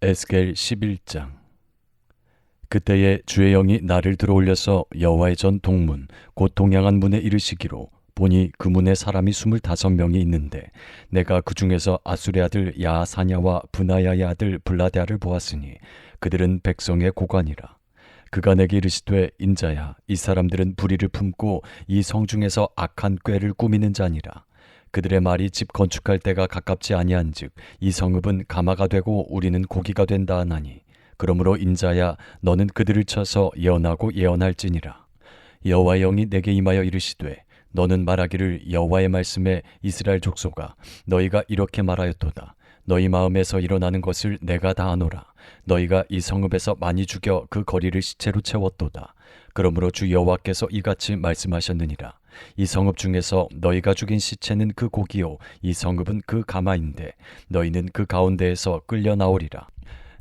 에스겔 11장. 그때에 주의 영이 나를 들어올려서 여호와의 전 동문 곧 동양한 문에 이르시기로 보니 그 문에 사람이 스물다섯 명이 있는데 내가 그 중에서 아수레 아들 야사냐와 분하야의 아들 블라데아를 보았으니 그들은 백성의 고관이라. 그가 내게 이르시되 인자야 이 사람들은 불의를 품고 이 성 중에서 악한 꾀를 꾸미는 자니라 그들의 말이 집 건축할 때가 가깝지 아니한즉 이 성읍은 가마가 되고 우리는 고기가 된다 하나니 그러므로 인자야 너는 그들을 쳐서 예언하고 예언할지니라. 여호와의 영이 내게 임하여 이르시되 너는 말하기를 여호와의 말씀에 이스라엘 족속아 너희가 이렇게 말하였도다. 너희 마음에서 일어나는 것을 내가 다 아노라. 너희가 이 성읍에서 많이 죽여 그 거리를 시체로 채웠도다. 그러므로 주 여호와께서 이같이 말씀하셨느니라 이 성읍 중에서 너희가 죽인 시체는 그 고기요 이 성읍은 그 가마인데 너희는 그 가운데에서 끌려 나오리라.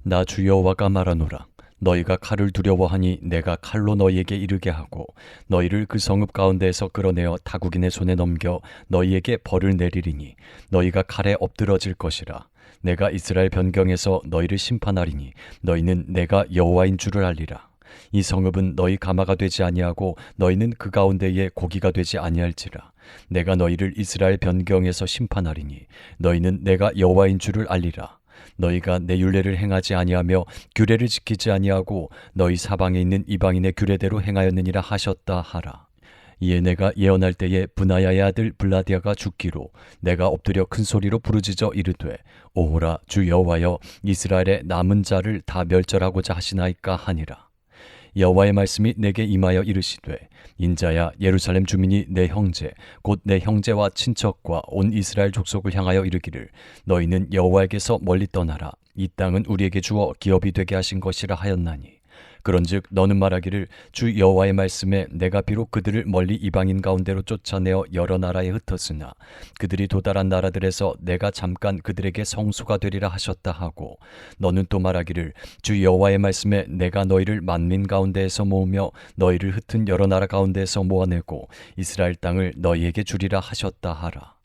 나 주 여호와가 말하노라. 너희가 칼을 두려워하니 내가 칼로 너희에게 이르게 하고 너희를 그 성읍 가운데에서 끌어내어 타국인의 손에 넘겨 너희에게 벌을 내리리니 너희가 칼에 엎드러질 것이라. 내가 이스라엘 변경에서 너희를 심판하리니 너희는 내가 여호와인 줄을 알리라 이 성읍은 너희 가마가 되지 아니하고 너희는 그 가운데에 고기가 되지 아니할지라. 내가 너희를 이스라엘 변경에서 심판하리니 너희는 내가 여호와인 줄을 알리라. 너희가 내 율례를 행하지 아니하며 규례를 지키지 아니하고 너희 사방에 있는 이방인의 규례대로 행하였느니라 하셨다 하라. 이에 내가 예언할 때에 분하야의 아들 블라디아가 죽기로 내가 엎드려 큰 소리로 부르짖어 이르되 오호라 주 여호와여 이스라엘의 남은 자를 다 멸절하고자 하시나이까 하니라 여호와의 말씀이 내게 임하여 이르시되 인자야 예루살렘 주민이 내 형제 곧 내 형제와 친척과 온 이스라엘 족속을 향하여 이르기를 너희는 여호와에게서 멀리 떠나라. 이 땅은 우리에게 주어 기업이 되게 하신 것이라 하였나니 그런즉 너는 말하기를 주 여호와의 말씀에 내가 비록 그들을 멀리 이방인 가운데로 쫓아내어 여러 나라에 흩었으나 그들이 도달한 나라들에서 내가 잠깐 그들에게 성소가 되리라 하셨다 하고 너는 또 말하기를 주 여호와의 말씀에 내가 너희를 만민 가운데에서 모으며 너희를 흩은 여러 나라 가운데에서 모아내고 이스라엘 땅을 너희에게 주리라 하셨다 하라.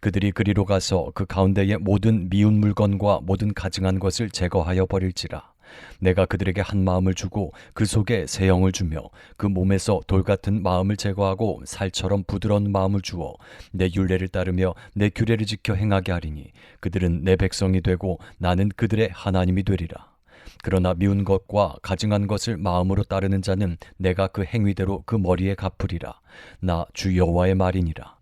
그들이 그리로 가서 그 가운데의 모든 미운 물건과 모든 가증한 것을 제거하여 버릴지라 내가 그들에게 한 마음을 주고 그 속에 새 영을 주며 그 몸에서 돌 같은 마음을 제거하고 살처럼 부드러운 마음을 주어 내 율례를 따르며 내 규례를 지켜 행하게 하리니 그들은 내 백성이 되고 나는 그들의 하나님이 되리라. 그러나 미운 것과 가증한 것을 마음으로 따르는 자는 내가 그 행위대로 그 머리에 갚으리라. 나 주 여호와의 말이니라.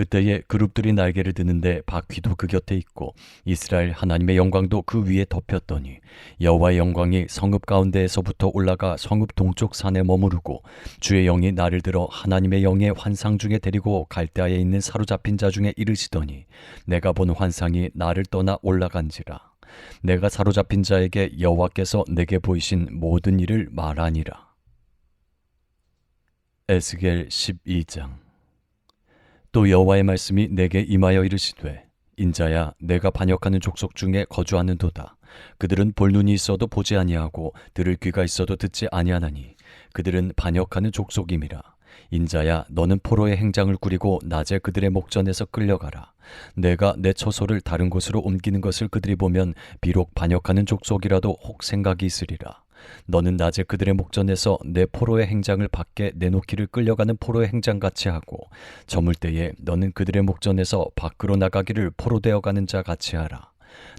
그때에 그룹들이 날개를 드는데 바퀴도 그 곁에 있고 이스라엘 하나님의 영광도 그 위에 덮였더니 여호와의 영광이 성읍 가운데에서부터 올라가 성읍 동쪽 산에 머무르고 주의 영이 나를 들어 하나님의 영의 환상 중에 데리고 갈대아에 있는 사로잡힌 자 중에 이르시더니 내가 본 환상이 나를 떠나 올라간지라. 내가 사로잡힌 자에게 여호와께서 내게 보이신 모든 일을 말하니라. 에스겔 12장 또 여호와의 말씀이 내게 임하여 이르시되 인자야 내가 반역하는 족속 중에 거주하는도다. 그들은 볼 눈이 있어도 보지 아니하고 들을 귀가 있어도 듣지 아니하나니 그들은 반역하는 족속임이라. 인자야 너는 포로의 행장을 꾸리고 낮에 그들의 목전에서 끌려가라. 내가 내 처소를 다른 곳으로 옮기는 것을 그들이 보면 비록 반역하는 족속이라도 혹 생각이 있으리라 너는 낮에 그들의 목전에서 내 포로의 행장을 밖에 내놓기를 끌려가는 포로의 행장같이 하고 저물 때에 너는 그들의 목전에서 밖으로 나가기를 포로되어 가는 자 같이 하라.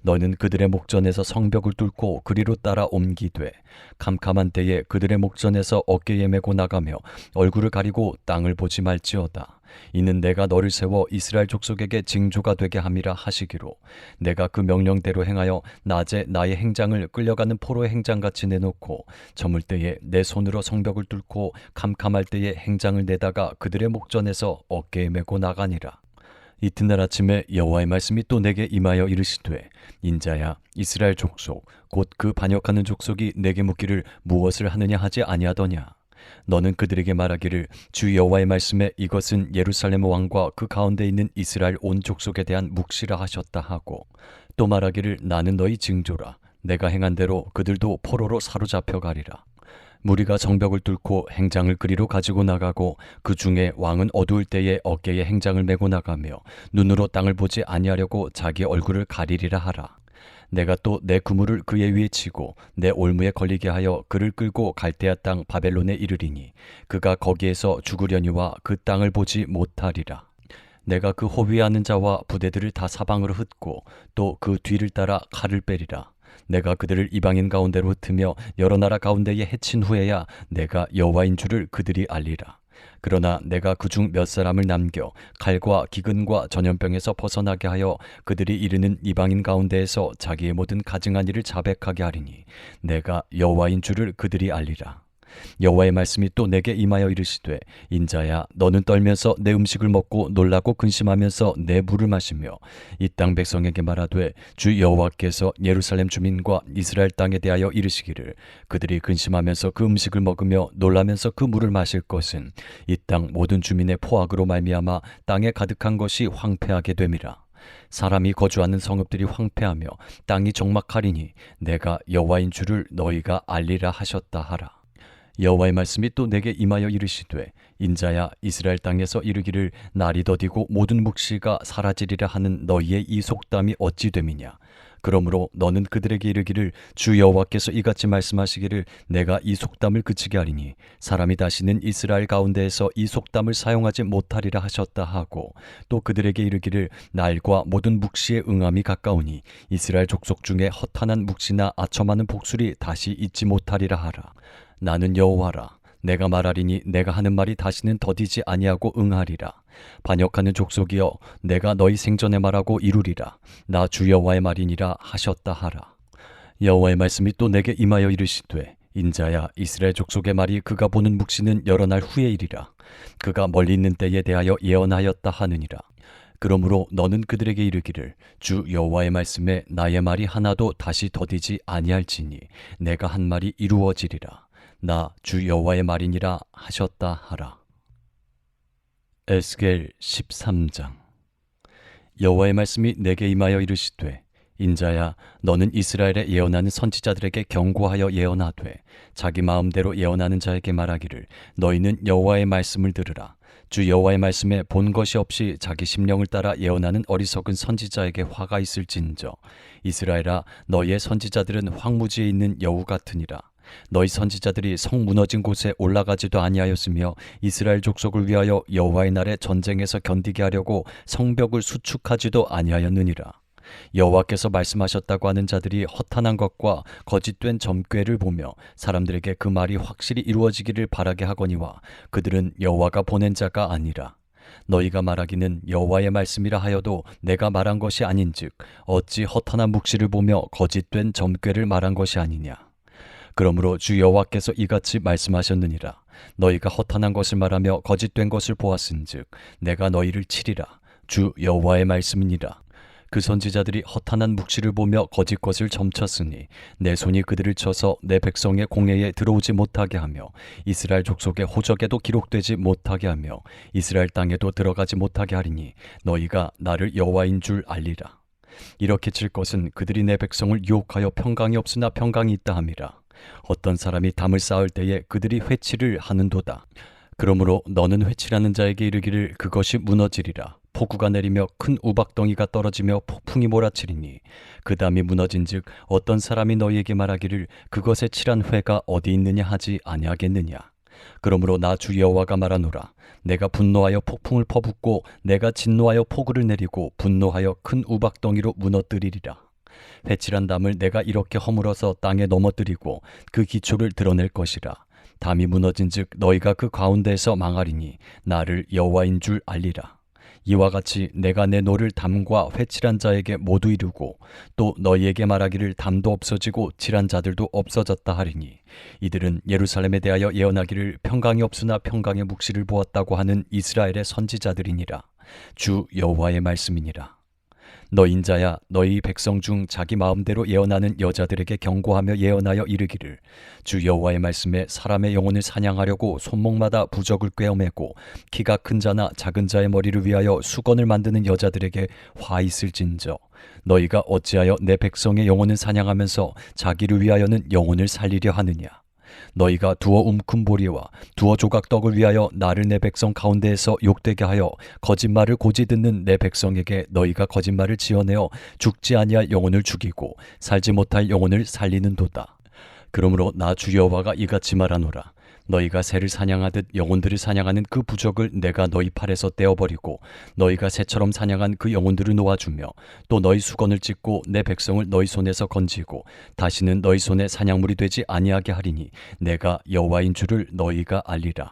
너는 그들의 목전에서 성벽을 뚫고 그리로 따라 옮기되 캄캄한 때에 그들의 목전에서 어깨에 메고 나가며 얼굴을 가리고 땅을 보지 말지어다. 이는 내가 너를 세워 이스라엘 족속에게 징조가 되게 함이라 하시기로 내가 그 명령대로 행하여 낮에 나의 행장을 끌려가는 포로의 행장같이 내놓고 저물 때에 내 손으로 성벽을 뚫고 캄캄할 때에 행장을 내다가 그들의 목전에서 어깨에 메고 나가니라. 이튿날 아침에 여호와의 말씀이 또 내게 임하여 이르시되 인자야 이스라엘 족속 곧 그 반역하는 족속이 내게 묻기를 무엇을 하느냐 하지 아니하더냐? 너는 그들에게 말하기를 주 여호와의 말씀에 이것은 예루살렘 왕과 그 가운데 있는 이스라엘 온 족속에 대한 묵시라 하셨다 하고 또 말하기를 나는 너희 징조라. 내가 행한 대로 그들도 포로로 사로잡혀 가리라 무리가 정벽을 뚫고 행장을 그리로 가지고 나가고 그 중에 왕은 어두울 때에 어깨에 행장을 메고 나가며 눈으로 땅을 보지 아니하려고 자기 얼굴을 가리리라 하라 내가 또 내 그물을 그의 위에 치고 내 올무에 걸리게 하여 그를 끌고 갈대아 땅 바벨론에 이르리니 그가 거기에서 죽으려니와 그 땅을 보지 못하리라. 내가 그 호위하는 자와 부대들을 다 사방으로 흩고 또 그 뒤를 따라 칼을 빼리라. 내가 그들을 이방인 가운데로 흩으며 여러 나라 가운데에 해친 후에야 내가 여호와인 줄을 그들이 알리라. 그러나 내가 그중 몇 사람을 남겨 칼과 기근과 전염병에서 벗어나게 하여 그들이 이르는 이방인 가운데에서 자기의 모든 가증한 일을 자백하게 하리니 내가 여호와인 줄을 그들이 알리라. 여호와의 말씀이 또 내게 임하여 이르시되 인자야 너는 떨면서 내 음식을 먹고 놀라고 근심하면서 내 물을 마시며 이 땅 백성에게 말하되 주 여호와께서 예루살렘 주민과 이스라엘 땅에 대하여 이르시기를 그들이 근심하면서 그 음식을 먹으며 놀라면서 그 물을 마실 것은 이 땅 모든 주민의 포악으로 말미암아 땅에 가득한 것이 황폐하게 됨이라. 사람이 거주하는 성읍들이 황폐하며 땅이 적막하리니 내가 여호와인 줄을 너희가 알리라 하셨다 하라 여호와의 말씀이 또 내게 임하여 이르시되 인자야 이스라엘 땅에서 이르기를 날이 더디고 모든 묵시가 사라지리라 하는 너희의 이 속담이 어찌 됨이냐? 그러므로 너는 그들에게 이르기를 주 여호와께서 이같이 말씀하시기를 내가 이 속담을 그치게 하리니 사람이 다시는 이스라엘 가운데에서 이 속담을 사용하지 못하리라 하셨다 하고 또 그들에게 이르기를 날과 모든 묵시의 응함이 가까우니 이스라엘 족속 중에 허탄한 묵시나 아첨하는 복술이 다시 있지 못하리라 하라 나는 여호와라. 내가 말하리니 내가 하는 말이 다시는 더디지 아니하고 응하리라. 반역하는 족속이여 내가 너희 생전에 말하고 이루리라. 나 주 여호와의 말이니라 하셨다 하라. 여호와의 말씀이 또 내게 임하여 이르시되 인자야 이스라엘 족속의 말이 그가 보는 묵시는 여러 날 후에 일이라. 그가 멀리 있는 때에 대하여 예언하였다 하느니라. 그러므로 너는 그들에게 이르기를 주 여호와의 말씀에 나의 말이 하나도 다시 더디지 아니할지니 내가 한 말이 이루어지리라 나 주 여호와의 말이니라 하셨다 하라. 에스겔 13장. 여호와의 말씀이 내게 임하여 이르시되 인자야 너는 이스라엘에 예언하는 선지자들에게 경고하여 예언하되 자기 마음대로 예언하는 자에게 말하기를 너희는 여호와의 말씀을 들으라. 주 여호와의 말씀에 본 것이 없이 자기 심령을 따라 예언하는 어리석은 선지자에게 화가 있을진저 이스라엘아 너희의 선지자들은 황무지에 있는 여우 같으니라 너희 선지자들이 성 무너진 곳에 올라가지도 아니하였으며 이스라엘 족속을 위하여 여호와의 날에 전쟁에서 견디게 하려고 성벽을 수축하지도 아니하였느니라. 여호와께서 말씀하셨다고 하는 자들이 허탄한 것과 거짓된 점괘를 보며 사람들에게 그 말이 확실히 이루어지기를 바라게 하거니와 그들은 여호와가 보낸 자가 아니라 너희가 말하기는 여호와의 말씀이라 하여도 내가 말한 것이 아닌즉 어찌 허탄한 묵시를 보며 거짓된 점괘를 말한 것이 아니냐 그러므로 주 여호와께서 이같이 말씀하셨느니라. 너희가 허탄한 것을 말하며 거짓된 것을 보았은즉 내가 너희를 치리라. 주 여호와의 말씀이니라. 그 선지자들이 허탄한 묵시를 보며 거짓 것을 점쳤으니 내 손이 그들을 쳐서 내 백성의 공회에 들어오지 못하게 하며 이스라엘 족속의 호적에도 기록되지 못하게 하며 이스라엘 땅에도 들어가지 못하게 하리니 너희가 나를 여호와인 줄 알리라. 이렇게 칠 것은 그들이 내 백성을 유혹하여 평강이 없으나 평강이 있다 함이라 어떤 사람이 담을 쌓을 때에 그들이 회치를 하는도다. 그러므로 너는 회치라는 자에게 이르기를 그것이 무너지리라. 폭우가 내리며 큰 우박덩이가 떨어지며 폭풍이 몰아치리니 그 담이 무너진즉 어떤 사람이 너희에게 말하기를 그것에 칠한 회가 어디 있느냐 하지 아니하겠느냐. 그러므로 나 주 여호와가 말하노라. 내가 분노하여 폭풍을 퍼붓고 내가 진노하여 폭우를 내리고 분노하여 큰 우박덩이로 무너뜨리리라. 회칠한 담을 내가 이렇게 허물어서 땅에 넘어뜨리고 그 기초를 드러낼 것이라. 담이 무너진즉 너희가 그 가운데에서 망하리니 나를 여호와인 줄 알리라. 이와 같이 내가 내 노를 담과 회칠한 자에게 모두 이루고 또 너희에게 말하기를 담도 없어지고 칠한 자들도 없어졌다 하리니 이들은 예루살렘에 대하여 예언하기를 평강이 없으나 평강의 묵시를 보았다고 하는 이스라엘의 선지자들이니라 주 여호와의 말씀이니라 너 인자야 너희 백성 중 자기 마음대로 예언하는 여자들에게 경고하며 예언하여 이르기를. 주 여호와의 말씀에 사람의 영혼을 사냥하려고 손목마다 부적을 꿰어매고 키가 큰 자나 작은 자의 머리를 위하여 수건을 만드는 여자들에게 화 있을진저. 너희가 어찌하여 내 백성의 영혼을 사냥하면서 자기를 위하여는 영혼을 살리려 하느냐 너희가 두어 움큼 보리와 두어 조각 떡을 위하여 나를 내 백성 가운데에서 욕되게 하여 거짓말을 고지 듣는 내 백성에게 너희가 거짓말을 지어내어 죽지 아니할 영혼을 죽이고 살지 못할 영혼을 살리는도다. 그러므로 나 주 여호와가 이같이 말하노라. 너희가 새를 사냥하듯 영혼들을 사냥하는 그 부적을 내가 너희 팔에서 떼어버리고 너희가 새처럼 사냥한 그 영혼들을 놓아주며 또 너희 수건을 찢고 내 백성을 너희 손에서 건지고 다시는 너희 손에 사냥물이 되지 아니하게 하리니 내가 여호와인 줄을 너희가 알리라.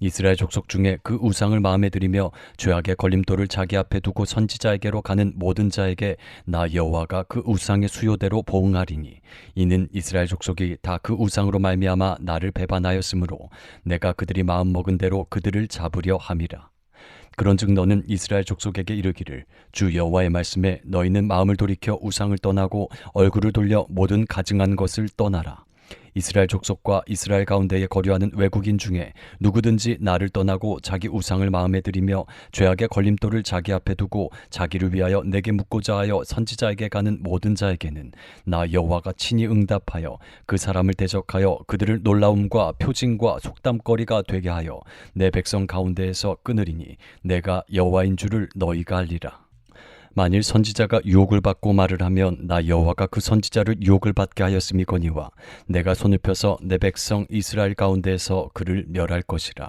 이스라엘 족속 중에 그 우상을 마음에 들이며 죄악의 걸림돌을 자기 앞에 두고 선지자에게로 가는 모든 자에게 나 여호와가 그 우상의 수요대로 보응하리니 이는 이스라엘 족속이 다 그 우상으로 말미암아 나를 배반하였으므로 내가 그들이 마음 먹은 대로 그들을 잡으려 함이라. 그런즉 너는 이스라엘 족속에게 이르기를 주 여호와의 말씀에 너희는 마음을 돌이켜 우상을 떠나고 얼굴을 돌려 모든 가증한 것을 떠나라 이스라엘 족속과 이스라엘 가운데에 거류하는 외국인 중에 누구든지 나를 떠나고 자기 우상을 마음에 들이며 죄악의 걸림돌을 자기 앞에 두고 자기를 위하여 내게 묻고자 하여 선지자에게 가는 모든 자에게는 나 여호와가 친히 응답하여 그 사람을 대적하여 그들을 놀라움과 표징과 속담거리가 되게 하여 내 백성 가운데에서 끊으리니 내가 여호와인 줄을 너희가 알리라. 만일 선지자가 유혹을 받고 말을 하면 나 여호와가 그 선지자를 유혹을 받게 하였음이거니와 내가 손을 펴서 내 백성 이스라엘 가운데에서 그를 멸할 것이라.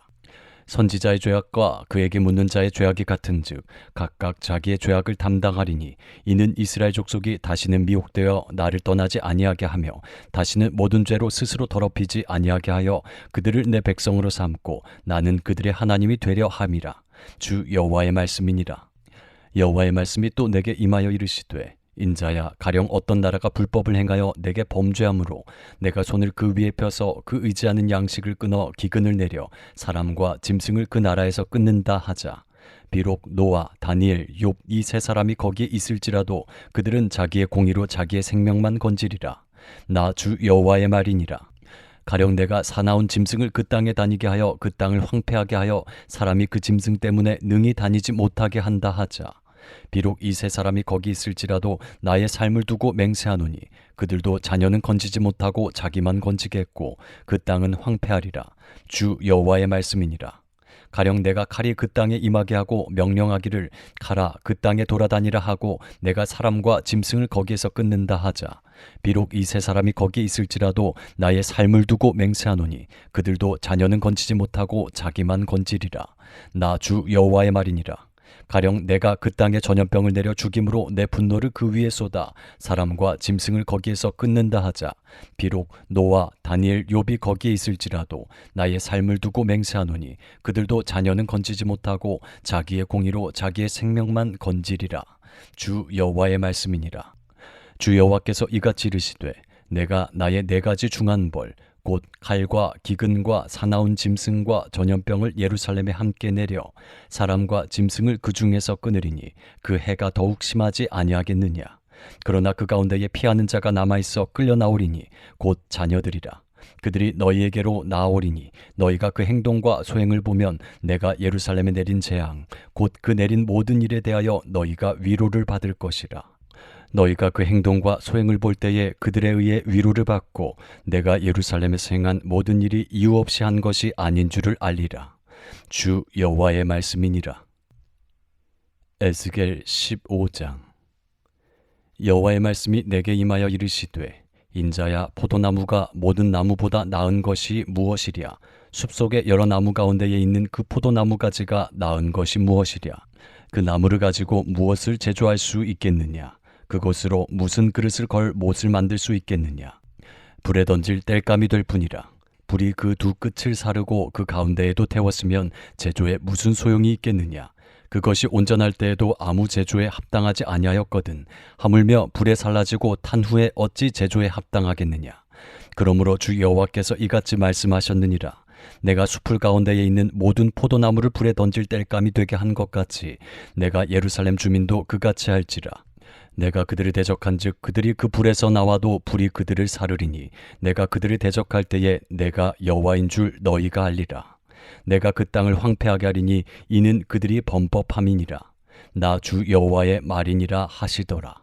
선지자의 죄악과 그에게 묻는 자의 죄악이 같은즉 각각 자기의 죄악을 담당하리니 이는 이스라엘 족속이 다시는 미혹되어 나를 떠나지 아니하게 하며 다시는 모든 죄로 스스로 더럽히지 아니하게 하여 그들을 내 백성으로 삼고 나는 그들의 하나님이 되려 함이라 주 여호와의 말씀이니라 여호와의 말씀이 또 내게 임하여 이르시되 인자야 가령 어떤 나라가 불법을 행하여 내게 범죄함으로 내가 손을 그 위에 펴서 그 의지하는 양식을 끊어 기근을 내려 사람과 짐승을 그 나라에서 끊는다 하자. 비록 노아, 다니엘, 욥 이 세 사람이 거기에 있을지라도 그들은 자기의 공의로 자기의 생명만 건지리라. 나 주 여호와의 말이니라 가령 내가 사나운 짐승을 그 땅에 다니게 하여 그 땅을 황폐하게 하여 사람이 그 짐승 때문에 능히 다니지 못하게 한다 하자. 비록 이 세 사람이 거기 있을지라도 나의 삶을 두고 맹세하노니 그들도 자녀는 건지지 못하고 자기만 건지겠고 그 땅은 황폐하리라. 주 여호와의 말씀이니라. 가령 내가 칼이 그 땅에 임하게 하고 명령하기를 가라 그 땅에 돌아다니라 하고 내가 사람과 짐승을 거기에서 끊는다 하자 비록 이 세 사람이 거기에 있을지라도 나의 삶을 두고 맹세하노니 그들도 자녀는 건지지 못하고 자기만 건지리라. 나 주 여호와의 말이니라. 가령 내가 그 땅에 전염병을 내려 죽임으로 내 분노를 그 위에 쏟아 사람과 짐승을 거기에서 끊는다 하자. 비록 노아 다니엘 욥이 거기에 있을지라도 나의 삶을 두고 맹세하노니 그들도 자녀는 건지지 못하고 자기의 공의로 자기의 생명만 건지리라. 주 여호와의 말씀이니라 주 여호와께서 이같이 이르시되 내가 나의 네 가지 중한 벌 곧 칼과 기근과 사나운 짐승과 전염병을 예루살렘에 함께 내려 사람과 짐승을 그 중에서 끊으리니 그 해가 더욱 심하지 아니하겠느냐? 그러나 그 가운데에 피하는 자가 남아 있어 끌려 나오리니 곧 자녀들이라. 그들이 너희에게로 나오리니 너희가 그 행동과 소행을 보면 내가 예루살렘에 내린 재앙 곧 그 내린 모든 일에 대하여 너희가 위로를 받을 것이라 너희가 그 행동과 소행을 볼 때에 그들에 의해 위로를 받고 내가 예루살렘에서 행한 모든 일이 이유 없이 한 것이 아닌 줄을 알리라. 주 여호와의 말씀이니라. 에스겔 15장 여호와의 말씀이 내게 임하여 이르시되 인자야 포도나무가 모든 나무보다 나은 것이 무엇이랴 숲속의 여러 나무 가운데에 있는 그 포도나무 가지가 나은 것이 무엇이랴 그 나무를 가지고 무엇을 제조할 수 있겠느냐 그곳으로 무슨 그릇을 걸 못을 만들 수 있겠느냐? 불에 던질 땔감이 될 뿐이라 불이 그 두 끝을 사르고 그 가운데에도 태웠으면 제조에 무슨 소용이 있겠느냐? 그것이 온전할 때에도 아무 제조에 합당하지 아니하였거든 하물며 불에 살라지고 탄 후에 어찌 제조에 합당하겠느냐? 그러므로 주 여호와께서 이같이 말씀하셨느니라. 내가 숲을 가운데에 있는 모든 포도나무를 불에 던질 땔감이 되게 한 것 같이 내가 예루살렘 주민도 그같이 할지라 내가 그들을 대적한즉 그들이 그 불에서 나와도 불이 그들을 사르리니 내가 그들을 대적할 때에 내가 여호와인 줄 너희가 알리라. 내가 그 땅을 황폐하게 하리니 이는 그들이 범법함이니라. 나 주 여호와의 말이니라 하시더라